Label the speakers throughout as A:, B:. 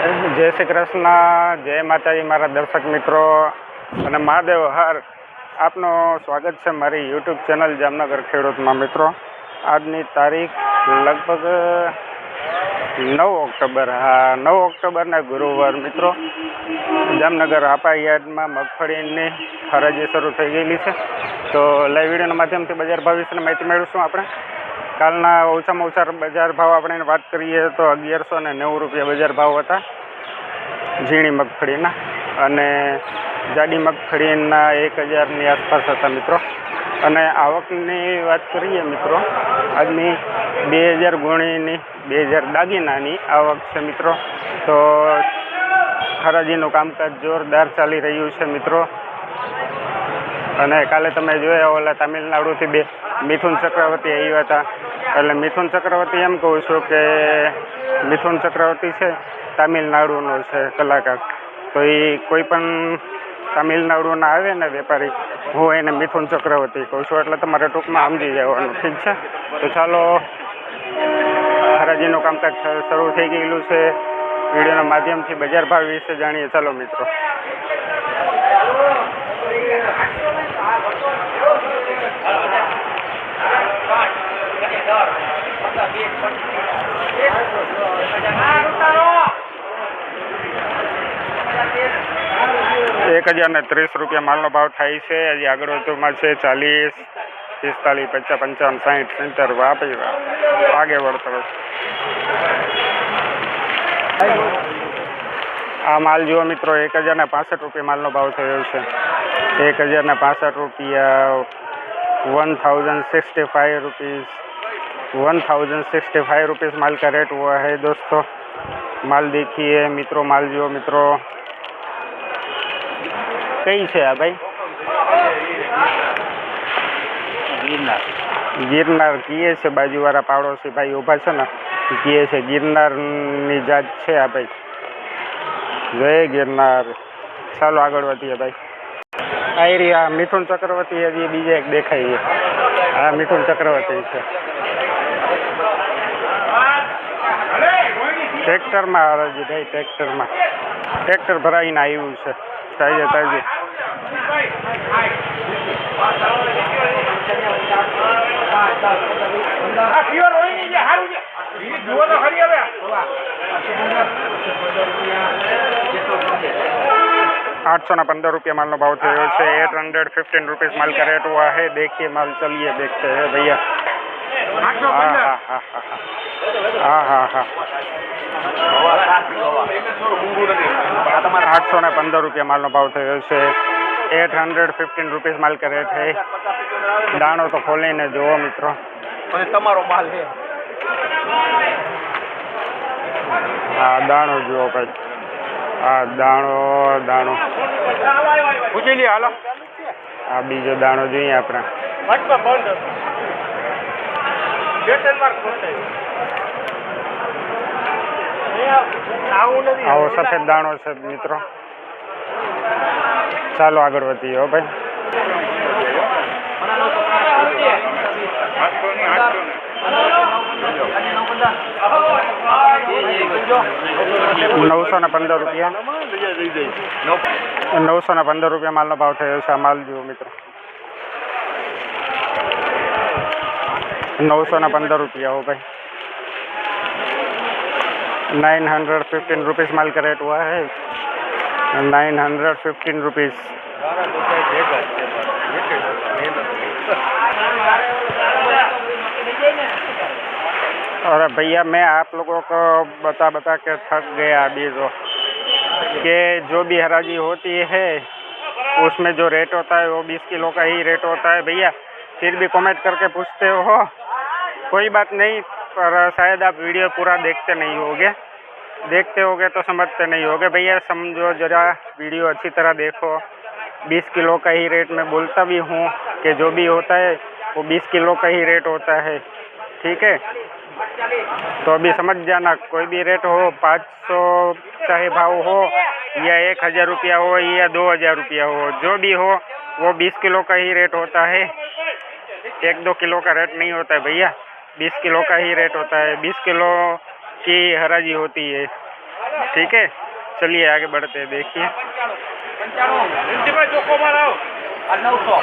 A: જય શ્રી કૃષ્ણ, જય માતાજી મારા દર્શક મિત્રો અને મહાદેવ હર. આપનું સ્વાગત છે મારી યુટ્યુબ ચેનલ જામનગર ખેડૂતમાં મિત્રો. આજની તારીખ લગભગ નવ ઓક્ટોબર, હા, નવ ઓક્ટોબરના ગુરુવાર મિત્રો. જામનગર આપા યાર્ડમાં મગફળીની હરાજી શરૂ થઈ ગયેલી છે. તો લાઈવ વિડીયોના માધ્યમથી બજાર ભાવ વિશેની માહિતી મેળવીશું આપણે. કાલના ઓછામાં ઓછા બજાર ભાવ આપણે વાત કરીએ તો અગિયારસો ને નેવું રૂપિયા બજાર ભાવ હતા ઝીણી મગફળીના અને જાડી મગફળીના એક હજારની આસપાસ હતા મિત્રો. અને આવકની વાત કરીએ મિત્રો, આજની બે હજાર ગુણીની, બે હજાર દાગીનાની આવક છે મિત્રો. તો હરાજીનું કામકાજ જોરદાર ચાલી રહ્યું છે મિત્રો. અને કાલે તમે જોયા ઓલા તામિલનાડુથી બે મિથુન ચક્રવર્તી આવ્યા હતા. એટલે મિથુન ચક્રવર્તી એમ કહું છું કે મિથુન ચક્રવર્તી છે, તામિલનાડુનો છે કલાકાર. તો એ કોઈ પણ તામિલનાડુના આવે ને વેપારી, હું એને મિથુન ચક્રવર્તી કહું છું. એટલે તમારે ટૂંકમાં સમજી જવાનું, ઠીક છે? તો ચાલો, હરાજીનું કામકાજ શરૂ થઈ ગયેલું છે. વિડીયોના માધ્યમથી બજાર ભાવ વિશે જાણીએ. ચાલો મિત્રો. એક હજાર ને ત્રીસ રૂપિયા માલનો ભાવ થાય છે. હજી આગળ વધુમાં છે ચાલીસ, પિસ્તાલીસ, પચાસ, પંચાવન સાઠ સિત્તેર વાપી આગે વળતર આ માલ જુઓ મિત્રો, એક હજાર ને પાસઠ રૂપિયા માલનો ભાવ થયો છે. એક હજાર ને પાસઠ રૂપિયા one thousand sixty five rupees one thousand sixty five rupees माल का रेट हुआ है दोस्तों माल देखिए मित्रों माल जो मित्रों કઈ છે આ ભાઈ
B: ગિરનાર
A: ગિરનાર કીએ છે બાજુવાળા પાડોશી ભાઈ ઊભા છે ને ઈ કીએ છે ગિરનારની જાત છે આ ભાઈ જય ગિરનાર ચાલો આગળ વધીએ ભાઈ આ એરિયા મિથુન ચક્રવર્તી હજી બીજા એક દેખાય છે. આ મિથુન ચક્રવર્તી છે. ટ્રેક્ટરમાં હરાજી ભાઈ ટ્રેક્ટરમાં. ટ્રેક્ટર ભરાઈને આવ્યું છે. તાજે તાજે.
B: જુઓ તો ખરી હવે.
A: आठ सौ ना पंद्रह रुपया माल नो भाव थयो છે एट हंड्रेड फिफ्टीन रुपीज माल का रेट हुआ है देखिए माल चलिए देखते हैं भैया
B: આઠસો
A: हाँ
B: પંદર
A: हाँ हाँ हाँ हाँ हाँ आठ सौ ने पंद्रह रुपया माल नो भाव થયો છે एट हंड्रेड फिफ्टीन रुपीज माल का रेट है દાણો તો ખોલીને જુઓ મિત્રો
B: અને તમારો માલ છે
A: આ દાણો જુઓ ભાઈ આ દાણો દાણો.
B: પૂછી લે હાલો.
A: આ બીજો દાણો જોઈએ આપણે.
B: આવું
A: સફેદ દાણો છે મિત્રો. ચાલો આગળ વધીએ હો ભાઈ. નવસો ને પંદર રૂપિયા નવસો ને પંદર રૂપિયા માલનો ભાવ થયો છે આ માલ જુઓ મિત્રો નવસો ને પંદર રૂપિયા હો भाई नाइन हंड्रेड फिफ्टीन रुपीज़ माल का रेट हुआ है नाइन हंड्रेड फिफ्टीन रुपीज़ अरे भैया मैं आप लोगों को बता बता के थक गया अभी तो कि जो भी हराजी होती है, उसमें जो रेट होता है वो बीस किलो का ही रेट होता है भैया। फिर भी कमेंट करके पूछते हो। कोई बात नहीं, पर शायद आप वीडियो पूरा देखते नहीं होगे। देखते होगे तो समझते नहीं होगे। भैया समझो ज़रा वीडियो अच्छी तरह देखो। बीस किलो का ही रेट मैं बोलता भी हूँ कि जो भी होता है, वो बीस किलो का ही रेट होता है। ठीक है? तो अभी समझ जाना कोई भी रेट हो पाँच सौ चाहे भाव हो या एक हज़ार रुपया हो या दो हज़ार रुपया हो जो भी हो वो बीस किलो का ही रेट होता है। एक दो किलो का रेट नहीं होता है भैया बीस किलो का ही रेट होता है। बीस किलो की हराजी होती है। ठीक है? चलिए आगे बढ़ते हैं देखिए।
B: पंचानवे पंचानवे। जो को मारा नौ सौ।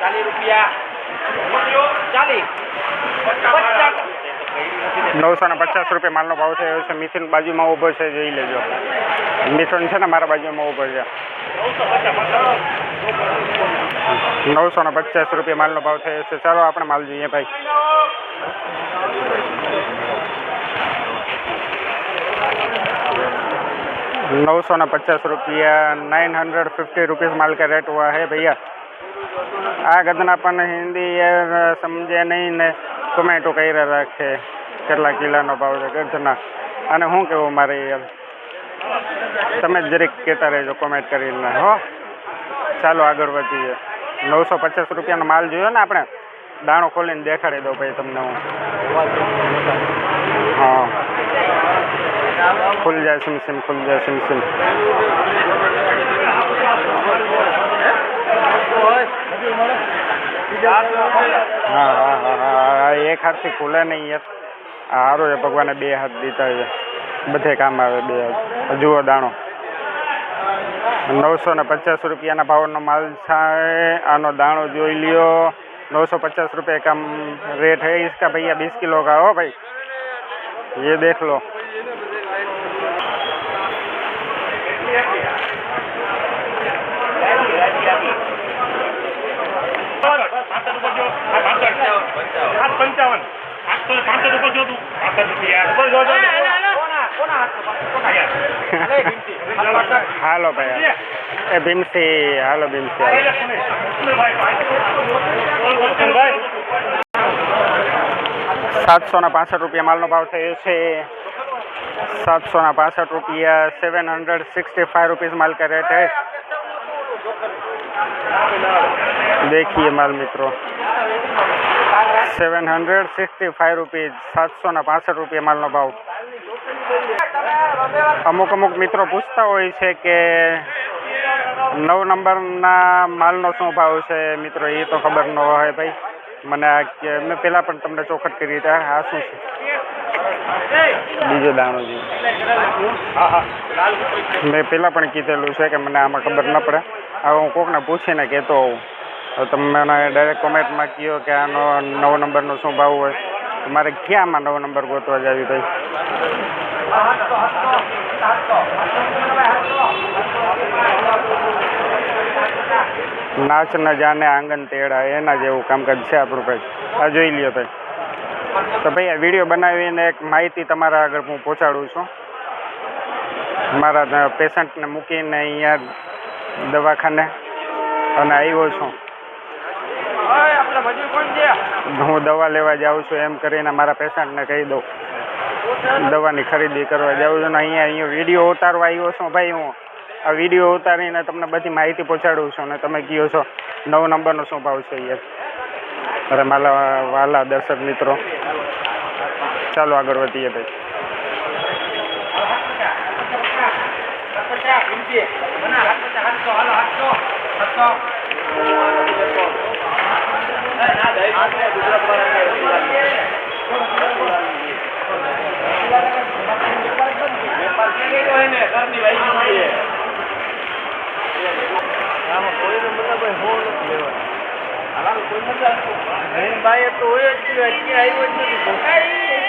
B: ચાલીસ રૂપિયા. ચાલીસ. પચાસ.
A: નવસો ને પચાસ રૂપિયા માલનો ભાવ થયો છે મિથુન બાજુમાં ઊભો છે જોઈ લેજો મિથુન છે ને મારા બાજુમાં ઊભો છે નવસો ને પચાસ રૂપિયા માલનો ભાવ થયો છે ચાલો આપણે માલ જોઈએ ભાઈ नौ सौ न पचास रुपया नाइन हंड्रेड फिफ्टी रुपीज़ माल का रेट हुआ है भैया આ ગદના પણ હિન્દી યાર સમજે નહીં ને ટોમેટો કર્યા રાખે, કેટલા કિલાનો ભાવ છે ગધના અને શું કેવું મારે યાર? તમે જ જરીક કહેતા રહેજો કોમેન્ટ કરીને. હો? ચાલો આગળ વધીએ. નવસો પચાસ રૂપિયાનો માલ જોયો ને આપણે? દાણો ખોલીને દેખાડી દઉં ભાઈ તમને હું. હા. ખુલ જાય સિમ સિમ, ખુલ જાય સિમ સિમ. હા હા હા હા હા એક હાથથી ખુલે નહીં યાર આ સારું છે ભગવાને બે હાથ દીધા છે બધે કામ આવે બે હાથ જુઓ દાણો નવસો ને પચાસ રૂપિયાના ભાવનો માલ છે આનો દાણો જોઈ લ્યો नौ सौ पचास रुपये का रेट है इसका भैया बीस किलो का हो भाई ये देख लो हेलो भैया भीमसी हेलो भीमसी सात सौ पांसठ रुपया माल ना भाव थे सात सौ पांसठ रुपया seven hundred sixty five rupees माल का रेट है देखिए माल मित्रों seven hundred sixty five rupees સાતસો ને પાસઠ રૂપિયા માલનો ભાવ. અમુક અમુક મિત્રો પૂછતા હોય છે કે નવ નંબરના માલનો શું ભાવ છે? મિત્રો એ તો ખબર ન હોય ભાઈ. મને આ મેં પહેલાં પણ તમને ચોખટ કરી હતી. આ શું છે? બીજો દાણો છે. મેં પહેલાં પણ કીધેલું છે કે મને આમાં ખબર ન પડે. હવે હું કોકને પૂછીને કહેતો હોઉં. હવે તમે ડાયરેક્ટ કોમેન્ટમાં કહો કે આનો નવ નંબરનો શું ભાવ હોય. તમારે મારે ક્યાંમાં નવો નંબર ગોતવા જાવી ભાઈ? નાચ ન જાને આંગન તેડા, એના જેવું કામકાજ છે આપણું ભાઈ. આ જોઈ લ્યો ભાઈ. તો ભાઈ, આ વીડિયો બનાવીને એક માહિતી તમારા આગળ હું પહોંચાડું છું. મારા પેશન્ટને મૂકીને અહીંયા દવાખાને અને આવ્યો છું
B: ઓય, આપણા મજૂર કોણ છે
A: હું દવા લેવા જાઉં છું એમ કરીને મારા પેશન્ટને કહી દઉં દવાની ખરીદી કરવા જાઉં છું ને અહીંયા અહીંયા વીડિયો ઉતારવા આવ્યો છું ભાઈ હું આ વીડિયો ઉતારીને તમને બધી માહિતી પહોંચાડું છું ને તમે કહો છો નવ નંબરનો શું ભાવ છે યાર અરે મારા વાલા દર્શક મિત્રો ચાલો આગળ વધીએ ભાઈ
B: હાલો, ભાઈ તો હોય જ અત્યારે આવ્યો જ નથી.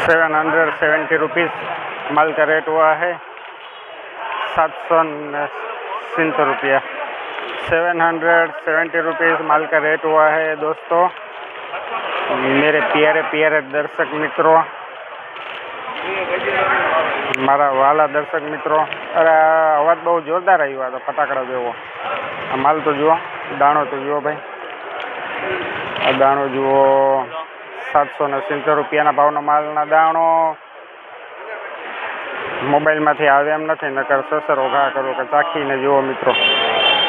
A: सेवन हंड्रेड सेवेंटी रुपीज़ माल का रेट हुआ है सात सौ सत्तर रुपया सेवन हंड्रेड सेवेंटी रुपीज़ माल का रेट हुआ है दोस्तों मेरे प्यारे प्यारे दर्शक मित्रों મારા વાલા દર્શક મિત્રો અરે આ અવાજ બહુ જોરદાર આવ્યો આ તો ફટાકડા જેવો આ માલ તો જુઓ દાણો તો જુઓ ભાઈ આ દાણો જુઓ સાતસો ને સિત્તેર રૂપિયાના ભાવનો માલના દાણો મોબાઈલમાંથી આવે એમ નથી, નકર સસરો ઘા કરો કે ચાખીને જુઓ મિત્રો.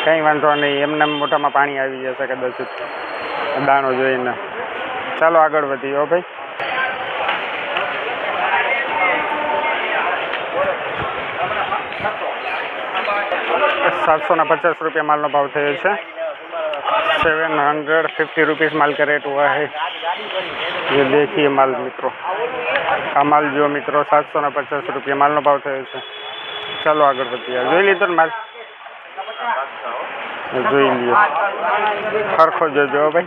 A: કંઈ વાંધો નહીં, એમને મોટામાં પાણી આવી જશે કદાચ દાણો જોઈને. ચાલો આગળ વધીએ હો ભાઈ. સાતસો ને પચાસ રૂપિયા માલનો ભાવ થયો છે. સેવન હંડ્રેડ ફિફ્ટી રૂપીસ માલ કેરેટ હોય. જે દેખીએ માલ, મિત્રો. આ માલ જો, મિત્રો, સાતસો ને પચાસ રૂપિયા માલનો ભાવ થયો છે. ચાલો આગળ વધીએ. જોઈ લીધો ને માલ? જોઈ લ્યો. સરખો જોજો ભાઈ.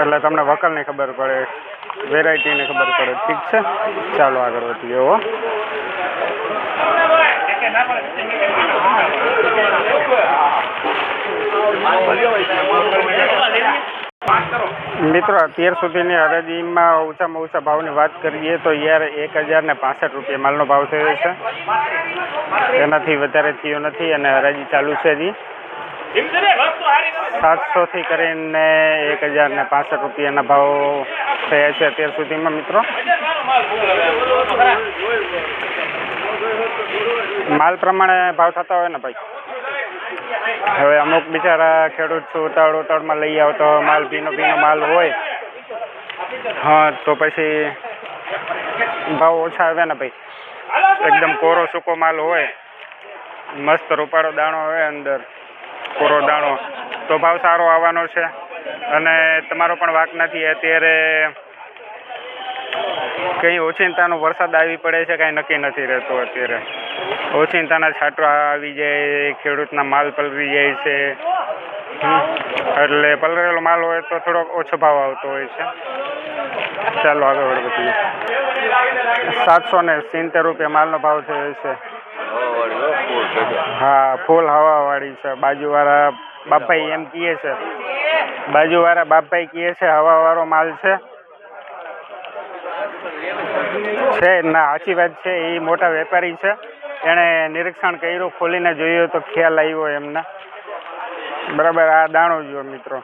A: એટલે તમને વકલની ખબર પડે, વેરાયટીની ખબર પડે. ઠીક છે? ચાલો આગળ વધીએ હો. Thank. મિત્રો, અત્યાર સુધીની હરાજીમાં ઓછામાં ઓછા ભાવની વાત કરીએ તો યાર એક હજાર ને પાસઠ રૂપિયા માલનો ભાવ થયો છે. એનાથી વધારે થયો નથી અને હરાજી ચાલુ છે હજી. સાતસોથી કરીને એક હજાર ને પાસઠ રૂપિયાના ભાવ થયા છે અત્યાર સુધીમાં, મિત્રો. માલ પ્રમાણે ભાવ થતા હોય ને ભાઈ? હવે અમુક બિચારા ખેડૂત છું, ઉતાવળ ઉતાવળમાં લઈ આવતો માલ ભીનો ભીનો માલ હોય. હા, તો પછી ભાવ ઓછા આવે ને ભાઈ. એકદમ કોરો સૂકો માલ હોય. મસ્ત રૂપાળો દાણો હોય અંદર. કોરો દાણો. તો ભાવ સારો આવવાનો છે. અને તમારો પણ વાક નથી. અત્યારે કંઈ ઓચિંતાનો વરસાદ આવી પડે છે, કાંઈ નક્કી નથી રહેતું અત્યારે. ઓચિંતાના છાંટો આવી જાય, ખેડૂતના માલ પલરી જાય છે. એટલે પલરેલો માલ હોય તો થોડોક ઓછો ભાવ આવતો હોય છે. ચાલો આગળ વધીએ સાતસો ને સિત્તેર રૂપિયા માલનો ભાવ થયો છે. હા, ફૂલ હવાવાળી છે. બાજુવાળા બાપાઈ એમ કહે છે. બાજુવાળા બાપાઈ કહે છે, હવાવાળો માલ છે. છે, ના, સાચી વાત છે, એ મોટા વેપારી છે. એણે નિરીક્ષણ કર્યું, ખોલીને જોયું તો ખ્યાલ આવ્યો એમને. બરાબર, આ દાણો જુઓ મિત્રો.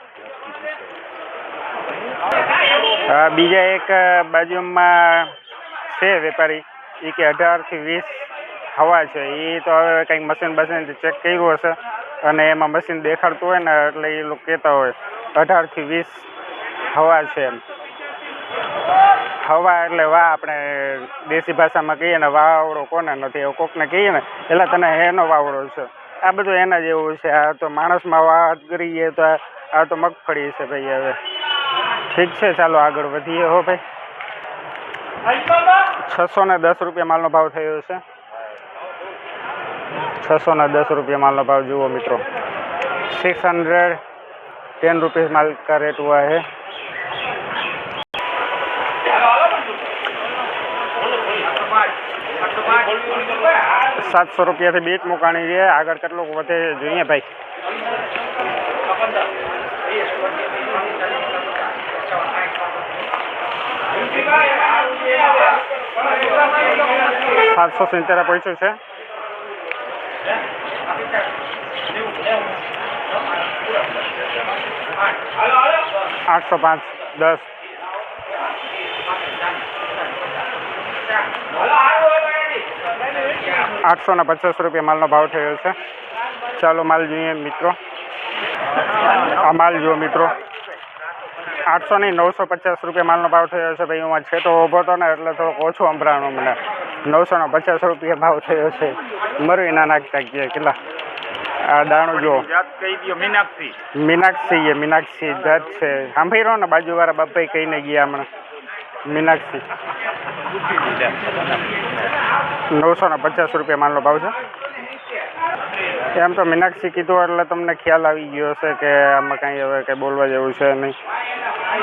A: બીજા એક બાજુમાં છે વેપારી. એ કે અઢારથી વીસ હવા છે. એ તો હવે કંઈક મશીન બશીનથી ચેક કર્યું હશે અને એમાં મશીન દેખાડતું હોય ને એટલે એ લોકો કહેતા હોય, અઢારથી વીસ હવા છે એમ. હવા એટલે વાહ આપણે દેશી ભાષામાં કહીએ ને વાવડો કોને નથી, એવું કોકને કહીએ ને, એટલે તને એનો વાવડો છે. આ બધું એના જેવું છે. આ તો માણસમાં વાત કરીએ તો આ તો મગફળી છે ભાઈ હવે. ઠીક છે, ચાલો આગળ વધીએ હો ભાઈ. છસો ને દસ રૂપિયા માલનો ભાવ થયો છે. છસો ને દસ રૂપિયા માલનો ભાવ, જુઓ મિત્રો. સિક્સ હંડ્રેડ ટેન રૂપીઝ માલ કા રેટ હુआ है સાતસો રૂપિયાથી બીટ મુકાણી છે. આગળ કેટલું વધે જોઈએ ભાઈ. સાતસો સિત્તેર પૈસું છે. આઠસો પાંચ, દસ. આઠસો ને પચાસ રૂપિયા માલનો ભાવ થયો છે. ચાલો માલ જોઈએ મિત્રો. આ માલ જુઓ મિત્રો. આઠસો નહીં, નવસો પચાસ રૂપિયા માલનો ભાવ થયો છે. ભાઈ, હું છેટો ઊભો હતો ને એટલે થોડોક ઓછો સંભળાણું મને. નવસો ને પચાસ રૂપિયા ભાવ થયો છે. મરવી ના નાખતા ગયા કેટલા? આ દાણો જુઓ.
B: મીનાક્ષી.
A: મીનાક્ષી મીનાક્ષી જાત છે. સાંભળી રહ્યો ને બાજુવાળા બાપાઈ કહીને ગયા હમણાં. મીનાક્ષી નવસો ને પચાસ રૂપિયા માલનો ભાવ છે એમ તો મીનાક્ષી કીધું એટલે તમને ખ્યાલ આવી ગયો હશે કે આમાં કાંઈ હવે કંઈ બોલવા જેવું છે નહીં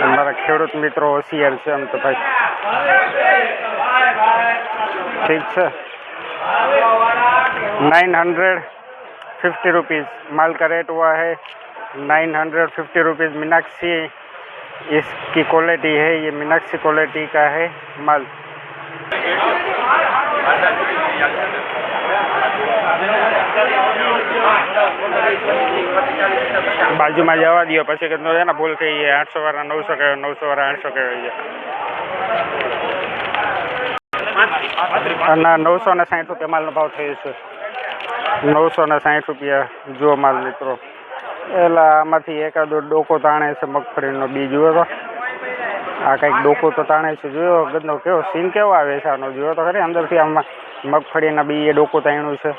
A: મારા ખેડૂત મિત્રો હોશિયાર છે એમ તો ભાઈ ઠીક છે नाइन हंड्रेड फिफ्टी रुपीज़ माल का रेट हुआ है nine hundred fifty rupees Meenakshi इसकी क्वालिटी है, ये मीनाक्षी क्वालिटी का है, माल। बाजू में जवा दिया पे कितना है ना भूल के ये आठ सौ वाला नौ सौ कह नौ सौ वाला आठ सौ कह ना नौ सौ साठ रुपया माल भाव थे नौ सौ साठ रुपया जो माल मित्रों એટલે આમાંથી એકાદો ડોકો તાણે છે મગફળીનો બી જોયો તો આ કંઈક ડોકો તો તાણે છે જોયો ગદનો કેવો સીન કેવો આવે છે આનો જોયો તો ખરી અંદરથી આમાં મગફળીના બી એ ડોકો તાણ્યું છે.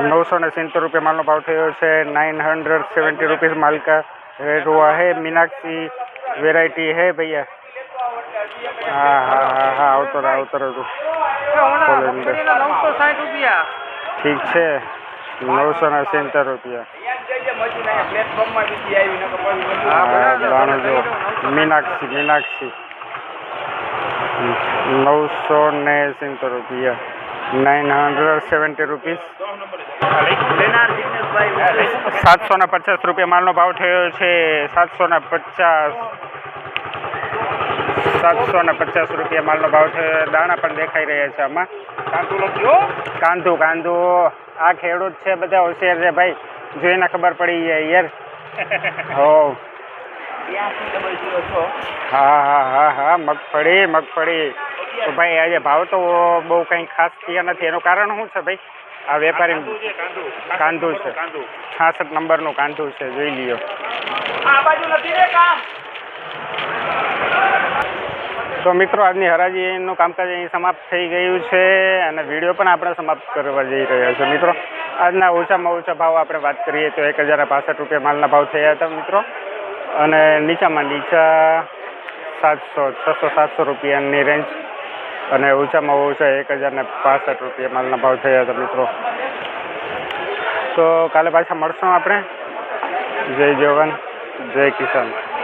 A: નવસો ને સિત્તેર રૂપિયા માલનો ભાવ થયો છે નાઇન હંડ્રેડ સેવન્ટી રૂપીસ માલકા રેટ હુઆ હે મીનાક્ષી વેરાયટી હે ભૈયા. હા હા હા હા આવતો રહે આવતો રહે ઠીક છે. નવસો ને સિત્તેર રૂપિયા. જો, મીનાક્ષી મીનાક્ષી. નવસો ને સિત્તેર રૂપિયા. નાઇન હંડ્રેડ સેવન્ટી રૂપીસ સાતસો ને પચાસ રૂપિયા માલનો ભાવ થયો છે. સાતસો ને પચાસ સાતસો ને પચાસ રૂપિયા માલનો ભાવ છે. દાણા પણ દેખાઈ રહ્યા છે આમાં. કાંધુ કાંધુ આ ખેડૂત છે બધા હોશિયાર છે ભાઈ. જોઈને ખબર પડી જાય યાર. હો હા હા હા. હા મગફળી મગફળી તો ભાઈ આજે ભાવ તો બહુ કંઈ ખાસ થયા નથી. એનું કારણ શું છે ભાઈ? આ વેપારી કાંદુ છે છાસઠ નંબરનું કાંદુ છે. જોઈ લ્યો.
B: આ બાજુ નથી રે કામ
A: તો મિત્રો, આજની હરાજીનું કામકાજ અહીં સમાપ્ત થઈ ગયું છે અને વીડિયો પણ આપણે સમાપ્ત કરવા જઈ રહ્યા છે મિત્રો, આજના ઓછામાં ઓછા ભાવ આપણે વાત કરીએ તો એક હજાર પાસઠ રૂપિયા માલના ભાવ થયા હતા મિત્રો. અને નીચામાં નીચા સાતસો, છસો, સાતસો રૂપિયાની રેન્જ અને ઓછામાં ઓછા એક હજારને પાસઠ રૂપિયા માલના ભાવ થયા હતા મિત્રો. તો કાલે પાછા મળશું આપણે. જય જવાન, જય કિસાન.